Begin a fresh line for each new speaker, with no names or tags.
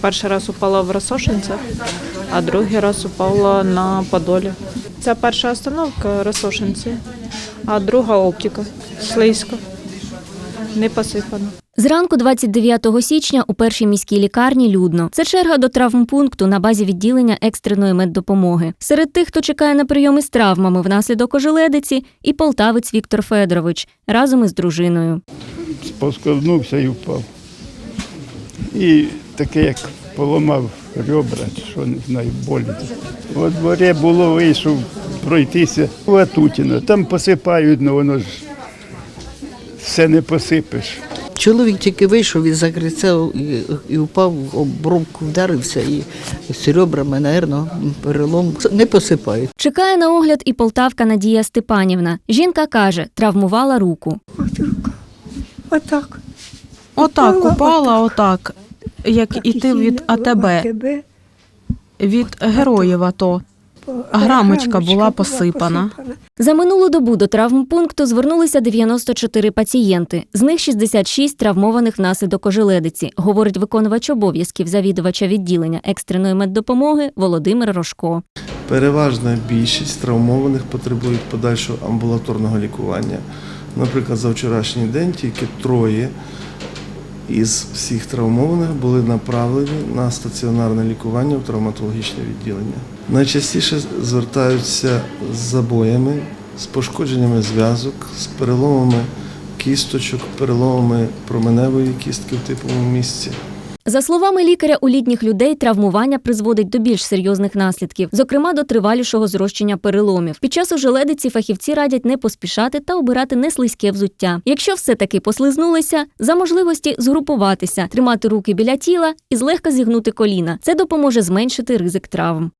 Перший раз упала в Росошинцях, а другий раз упала на Подолі. Це перша остановка Росошинці, а друга оптика. Слизько. Не посипано.
Зранку 29 січня у першій міській лікарні людно. Це черга до травмпункту на базі відділення екстреної меддопомоги. Серед тих, хто чекає на прийоми з травмами внаслідок ожеледиці, і полтавець Віктор Федорович разом із дружиною.
посковзнувся і впав. І таке, як поламав ребра, що не знаю, болі. От дворі було, вийшов пройтися у Атутіна. Там посипають, але воно ж все не посипеш.
Чоловік тільки вийшов із закриця і, і впав, об бровку вдарився і з ребрами, напевно, перелом. Не посипають.
Чекає на огляд і полтавка Надія Степанівна. Жінка каже, травмувала руку.
Отак.
Отак
Упала,
упала, отак. Як і ти від АТБ, від героїв АТО. Грамочка була посипана.
За минулу добу до травмпункту звернулися 94 пацієнти. З них 66 травмованих внаслідок ожеледиці, говорить виконувач обов'язків завідувача відділення екстреної меддопомоги Володимир Рожко.
Переважна більшість травмованих потребують подальшого амбулаторного лікування. Наприклад, за вчорашній день тільки троє із всіх травмованих були направлені на стаціонарне лікування в травматологічне відділення. Найчастіше звертаються з забоями, з пошкодженнями зв'язок, з переломами кісточок, переломами променевої кістки в типовому місці.
За словами лікаря, у літніх людей травмування призводить до більш серйозних наслідків, зокрема до тривалішого зрощення переломів. Під час ожеледиці фахівці радять не поспішати та обирати неслизьке взуття. Якщо все-таки послизнулися, за можливості згрупуватися, тримати руки біля тіла і злегка зігнути коліна. Це допоможе зменшити ризик травм.